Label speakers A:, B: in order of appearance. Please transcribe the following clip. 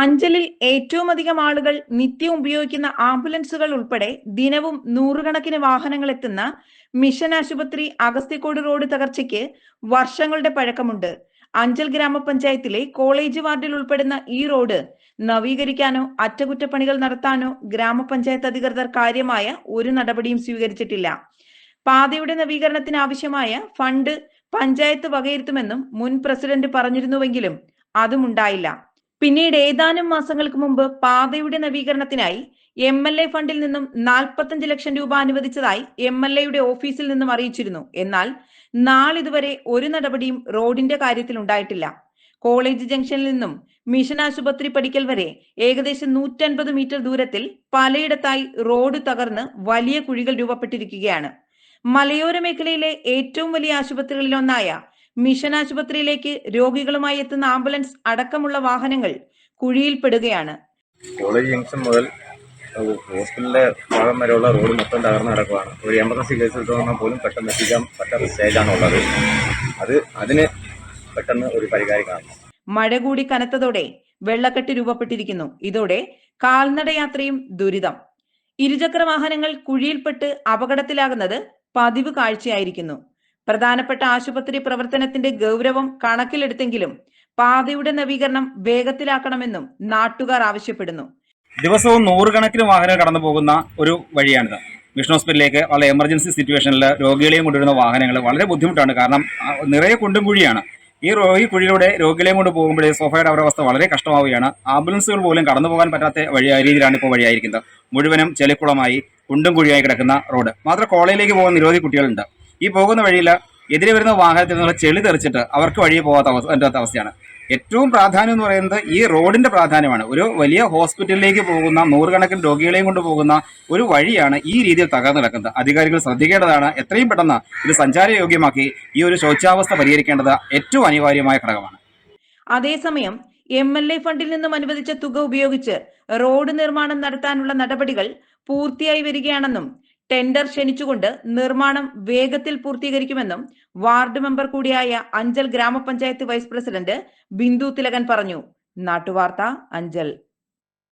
A: അഞ്ചലിൽ ഏറ്റവും അധികം ആളുകൾ നിത്യം ഉപയോഗിക്കുന്ന ആംബുലൻസുകൾ ഉൾപ്പെടെ ദിനവും നൂറുകണക്കിന് വാഹനങ്ങൾ എത്തുന്ന മിഷൻ ആശുപത്രി അഗസ്തിക്കോട് റോഡ് തകർച്ചയ്ക്ക് വർഷങ്ങളുടെ പഴക്കമുണ്ട്. അഞ്ചൽ ഗ്രാമപഞ്ചായത്തിലെ കോളേജ് വാർഡിൽ ഉൾപ്പെടുന്ന ഈ റോഡ് നവീകരിക്കാനോ അറ്റകുറ്റപ്പണികൾ നടത്താനോ ഗ്രാമപഞ്ചായത്ത് അധികൃതർ കാര്യമായ ഒരു നടപടിയും സ്വീകരിച്ചിട്ടില്ല. പാതയുടെ നവീകരണത്തിന് ആവശ്യമായ ഫണ്ട് പഞ്ചായത്ത് വകയിരുത്തുമെന്നും മുൻ പ്രസിഡന്റ് പറഞ്ഞിരുന്നുവെങ്കിലും അതും ഉണ്ടായില്ല പിന്നീട് ഏതാനും മാസങ്ങൾക്ക് മുമ്പ് പാതയുടെ നവീകരണത്തിനായി എം എൽ എ ഫണ്ടിൽ നിന്നും നാൽപ്പത്തഞ്ച് ലക്ഷം രൂപ അനുവദിച്ചതായി എം എൽ എയുടെ ഓഫീസിൽ നിന്നും അറിയിച്ചിരുന്നു. എന്നാൽ നാളിതുവരെ ഒരു നടപടിയും റോഡിന്റെ കാര്യത്തിൽ ഉണ്ടായിട്ടില്ല. കോളേജ് ജംഗ്ഷനിൽ നിന്നും മിഷൻ ആശുപത്രി പടിക്കൽ വരെ ഏകദേശം നൂറ്റൻപത് മീറ്റർ ദൂരത്തിൽ പലയിടത്തായി റോഡ് തകർന്ന് വലിയ കുഴികൾ രൂപപ്പെട്ടിരിക്കുകയാണ്. മലയോര മേഖലയിലെ ഏറ്റവും വലിയ ആശുപത്രികളിലൊന്നായ മിഷൻ ആശുപത്രിയിലേക്ക് രോഗികളുമായി എത്തുന്ന ആംബുലൻസ് അടക്കമുള്ള വാഹനങ്ങൾ കുഴിയിൽപ്പെടുകയാണ്
B: കോളേജ് ജംഗ്ഷൻ മുതൽ ഹോസ്പിറ്റലിലെ ഭാഗം വരെയുള്ള റോഡ് മൊത്തം തകർന്ന് കിടക്കുകയാണ്. ഒരു എമർജൻസി കേസിൽ തോന്നാൽ പോലും പെട്ടെന്ന് എത്തിക്കാൻ പറ്റാത്ത സ്റ്റേജാണ് ഉള്ളത്. അത് അതിന് പെട്ടെന്ന് ഒരു പരിഹാരം കാണണം
A: മഴ കൂടി കനത്തതോടെ വെള്ളക്കെട്ട് രൂപപ്പെട്ടിരിക്കുന്നു. ഇതോടെ കാൽനടയാത്രയും ദുരിതം. ഇരുചക്ര വാഹനങ്ങൾ കുഴിയിൽപ്പെട്ട് അപകടത്തിലാകുന്നത് പതിവ് കാഴ്ചയായിരിക്കുന്നു. പ്രധാനപ്പെട്ട ആശുപത്രി പ്രവർത്തനത്തിന്റെ ഗൗരവം കണക്കിലെടുത്തെങ്കിലും പാതയുടെ നവീകരണം വേഗത്തിലാക്കണമെന്നും നാട്ടുകാർ ആവശ്യപ്പെടുന്നു.
C: ദിവസവും നൂറുകണക്കിന് വാഹനങ്ങൾ കടന്നു പോകുന്ന ഒരു വഴിയാണിത്. മിഷൻ ഹോസ്പിറ്റലിലേക്ക് വളരെ എമർജൻസി സിറ്റുവേഷനിൽ രോഗികളെയും കൊണ്ടുവരുന്ന വാഹനങ്ങൾ വളരെ ബുദ്ധിമുട്ടാണ്. കാരണം നിറയെ കുണ്ടും കുഴിയാണ്. ഈ രോഗി കുഴിയിലൂടെ രോഗികളെയും കൊണ്ട് പോകുമ്പോഴേ സോഫയുടെ അവരുടെ അവസ്ഥ വളരെ കഷ്ടമാവുകയാണ്. ആംബുലൻസുകൾ പോലും കടന്നു പോകാൻ പറ്റാത്ത വഴി രീതിയിലാണ് ഇപ്പോൾ വഴിയായിരിക്കുന്നത്. മുഴുവനും ചെളിക്കുളമായി കുണ്ടും കുഴിയായി കിടക്കുന്ന റോഡ്. മാത്രം കോളേജിലേക്ക് പോകുന്ന നിരവധി കുട്ടികളുണ്ട്. ഈ പോകുന്ന വഴിയിൽ എതിരെ വരുന്ന വാഹനത്തിൽ നിന്നുള്ള ചെളി തെറിച്ചിട്ട് അവർക്ക് വഴി പോകാത്ത അവസ്ഥയാണ്. ഏറ്റവും പ്രാധാന്യം എന്ന് പറയുന്നത് ഈ റോഡിന്റെ പ്രാധാന്യമാണ്. ഒരു വലിയ ഹോസ്പിറ്റലിലേക്ക് പോകുന്ന നൂറുകണക്കിന് രോഗികളെയും കൊണ്ട് പോകുന്ന ഒരു വഴിയാണ് ഈ രീതിയിൽ തകർന്നു കിടക്കുന്നത്. അധികാരികൾ ശ്രദ്ധിക്കേണ്ടതാണ് എത്രയും പെട്ടെന്ന് ഇത് സഞ്ചാരയോഗ്യമാക്കി ഈ ഒരു ശോച്യാവസ്ഥ പരിഹരിക്കേണ്ടത് ഏറ്റവും അനിവാര്യമായ ഘടകമാണ്.
A: അതേസമയം എം എൽ എ ഫണ്ടിൽ നിന്നും അനുവദിച്ച തുക ഉപയോഗിച്ച് റോഡ് നിർമ്മാണം നടത്താനുള്ള നടപടികൾ പൂർത്തിയായി വരികയാണെന്നും ടെൻഡർ ക്ഷണിച്ചുകൊണ്ട് നിർമ്മാണം വേഗത്തിൽ പൂർത്തീകരിക്കുമെന്നും വാർഡ് മെമ്പർ കൂടിയായ അഞ്ചൽ ഗ്രാമപഞ്ചായത്ത് വൈസ് പ്രസിഡന്റ് ബിന്ദു തിലകൻ പറഞ്ഞു. നാട്ടുവാർത്ത അഞ്ചൽ.